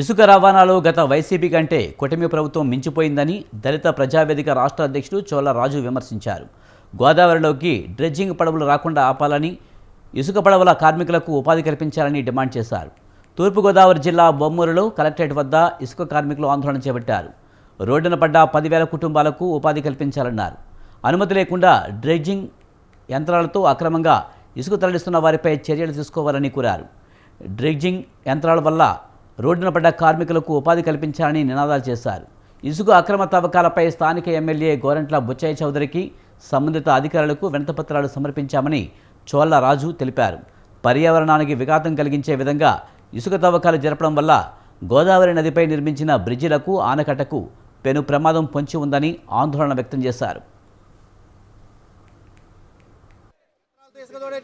ఇసుక రవాణాలో గత వైసీపీ కంటే కూటమి ప్రభుత్వం మించిపోయిందని దళిత ప్రజావేదిక రాష్ట్ర అధ్యక్షుడు చోళ రాజు విమర్శించారు. గోదావరిలోకి డ్రెడ్జింగ్ పడవలు రాకుండా ఆపాలని ఇసుక పడవల కార్మికులకు ఉపాధి కల్పించాలని డిమాండ్ చేశారు. తూర్పుగోదావరి జిల్లా బొమ్మూరులో కలెక్టరేట్ వద్ద ఇసుక కార్మికులు ఆందోళన చేపట్టారు. రోడ్డున పడ్డ పదివేల కుటుంబాలకు ఉపాధి కల్పించాలన్నారు. అనుమతి లేకుండా డ్రెడ్జింగ్ యంత్రాలతో అక్రమంగా ఇసుక తరలిస్తున్న వారిపై చర్యలు తీసుకోవాలని కోరారు. డ్రెడ్జింగ్ యంత్రాల వల్ల రోడ్డున పడ్డ కార్మికులకు ఉపాధి కల్పించాలని నినాదాలు చేశారు ఇసుక అక్రమ తవ్వకాలపై స్థానిక ఎమ్మెల్యే గోరంట్ల బుచ్చయ్య చౌదరికి సంబంధిత అధికారులకు వినతపత్రాలు సమర్పించామని చోళ్ళ రాజు తెలిపారు పర్యావరణానికి విఘాతం కలిగించే విధంగా ఇసుక తవ్వకాలు జరపడం వల్ల గోదావరి నదిపై నిర్మించిన బ్రిడ్జిలకు ఆనకట్టకు పెను ప్రమాదం పొంచి ఉందని ఆందోళన వ్యక్తం చేశారు తీసుకుతోడే